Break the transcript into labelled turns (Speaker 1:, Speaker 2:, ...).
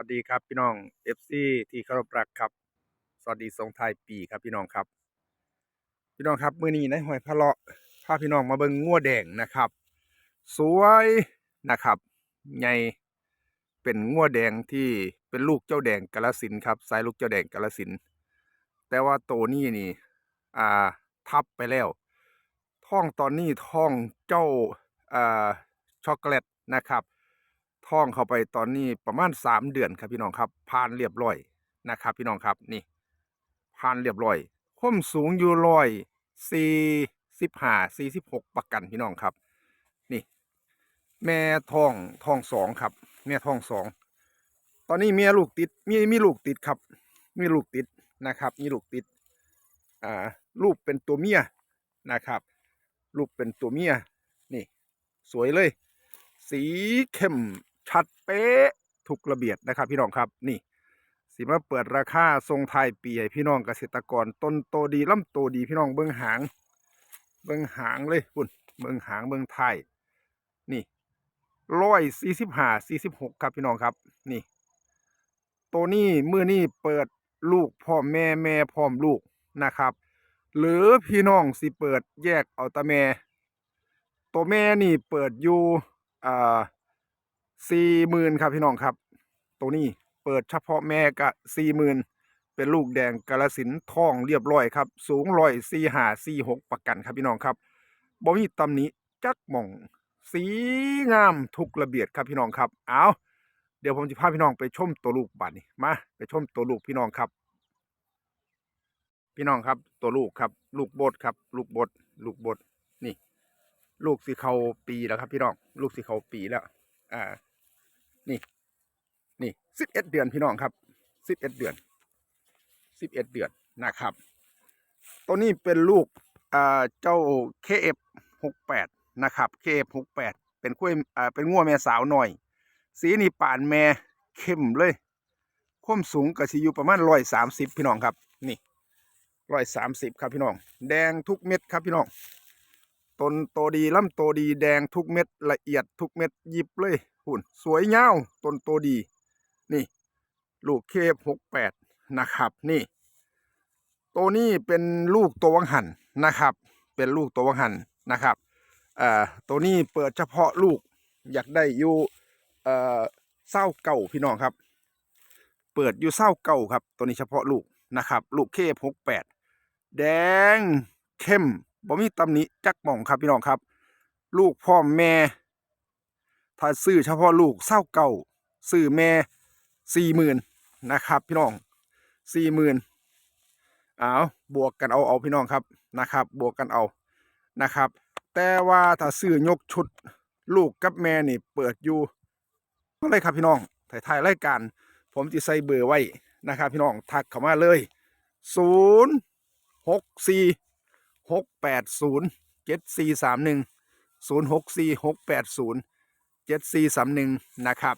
Speaker 1: วัสดีครับพี่น้อง FC ที่เคารพรักครับ สวัสดีส่งทายปีครับพี่น้องครับ พี่น้องครับมื้อนี้ในหอยพะเลาะพาพี่น้องมาเบิ่งงัวแดงนะครับ สวยนะครับใหญ่เป็นงัวแดงที่เป็นลูกเจ้าแดงกาลสินครับสายลูกเจ้าแดงกาลสิน แต่ว่าโตนี้นี่ อ่าทับไปแล้วท้องตอนนี้ท้องเจ้าอ่าช็อกโกแลตนะครับ ท้องเข้าไปตอนนี้ประมาณสามเดือนครับพี่น้องครับผ่านเรียบร้อยนะครับ พี่น้องครับนี่ผ่านเรียบร้อยความสูงอยู่ร้อยสี่สิบห้าสี่สิบหกประกันพี่น้องครับ นี่ แม่ท้องท้องสองครับ แม่ท้องสองตอนนี้เมียลูกติดมีมีลูกติดครับ มีลูกติดนะครับ มีลูกติดอ่าลูกเป็นตัวเมียนะครับ ลูกเป็นตัวเมียนี่ สวยเลย สีเข้ม ชัดเป๊ะทุกระเบียดนะครับ พี่น้องครับนี่สิมาเปิดราคาทรงไทยปีให้พี่น้องเกษตรกรต้นโตดีลำโตดีพี่น้องเบิ้องหาง เบิ้องหางเลยปุ่นเบิ้องหางเบิ้องไทยนี่ร้อยสี่สิบห้าสี่สิบหกครับพี่น้องครับ นี่ ตัวนี้มือนี้เปิดลูกพ่อแม่แม่พร้อมลูกนะครับ หรือพี่น้องสิเปิดแยกเอาตาแม่ ตัวแม่นี่เปิดอยู่อ่า สี่หมื่นครับพี่น้องครับ ตัวนี้เปิดเฉพาะแม่กะสี่หมื่นเป็นลูกแดงกาลสินธุ์ท้องเรียบร้อยครับ สูงร้อยสี่ห้าสี่หกประกันครับพี่น้องครับบ่มีตำหนิจักหม่อง สีงามทุกระเบียดครับพี่น้องครับ เอาเดี๋ยวผมจะพาพี่น้องไปชมตัวลูกบัดนี้มาไปชมตัวลูกพี่น้องครับ พี่น้องครับตัวลูกครับ ลูกบดครับ ลูกบดลูกบดนี่ ลูกสีเขาปีแล้วครับ พี่น้อง ลูกสีเขาปีแล้ว อ่า นี่ นี่สิบเอ็ดเดือนพี่น้องครับสิบเอ็ดเดือนสิบเอ็ดเดือนนะครับ ตัวนี้เป็นลูกอ่าเจ้า KF หกแปดนะครับ KF หกแปดเป็นกล้วยอ่าเป็นงัวแม่สาวหน่อย สีนี่ป่านแม่เข้มเลยความสูงก็สิอยู่ประมาณร้อยสามสิบพี่น้องครับ นี่ร้อยสามสิบครับพี่น้อง แดงทุกเม็ดครับพี่น้อง ต้นโตดีลำโตดีแดงทุกเม็ดละเอียดทุกเม็ดหยิบเลยหุ่นสวยเงาวต้นโตดี นี่ ลูกเคฟหกแปดนะครับ นี่ ตัวนี้เป็นลูกตัววังหันนะครับ เป็นลูกตัววังหันนะครับเอ่อตัวนี้เปิดเฉพาะลูกอยากได้อยู่เอ่อเศร้าเก่าพี่น้องครับ เปิดอยู่เศร้าเก่าครับ ตัวนี้เฉพาะลูกนะครับ ลูกเคฟหกแปดแดงเข้ม บ่มีตำหนิจักหม่องครับพี่น้องครับ ลูกพ่อแม่ ถ้าซื้อเฉพาะลูกเศร้าเก่าซื้อแม่สี่หมื่นนะครับ พี่น้องสี่หมื่นเอาบวกกันเอาเอาพี่น้องครับนะครับ บวกกันเอานะครับ แต่ว่าถ้าซื้อยกชุดลูกกับแม่นี่เปิดอยู่เท่าไรครับพี่น้องถ่ายถ่ายรายการผมจะใส่เบอร์ไว้นะครับ พี่น้องทักเข้ามาเลยศูนย์หกสี่ หกแปดศูนย์เจ็ดสี่สามหนึ่งศูนย์หกสี่หกแปดศูนย์เจ็ดสี่สามหนึ่งนะครับ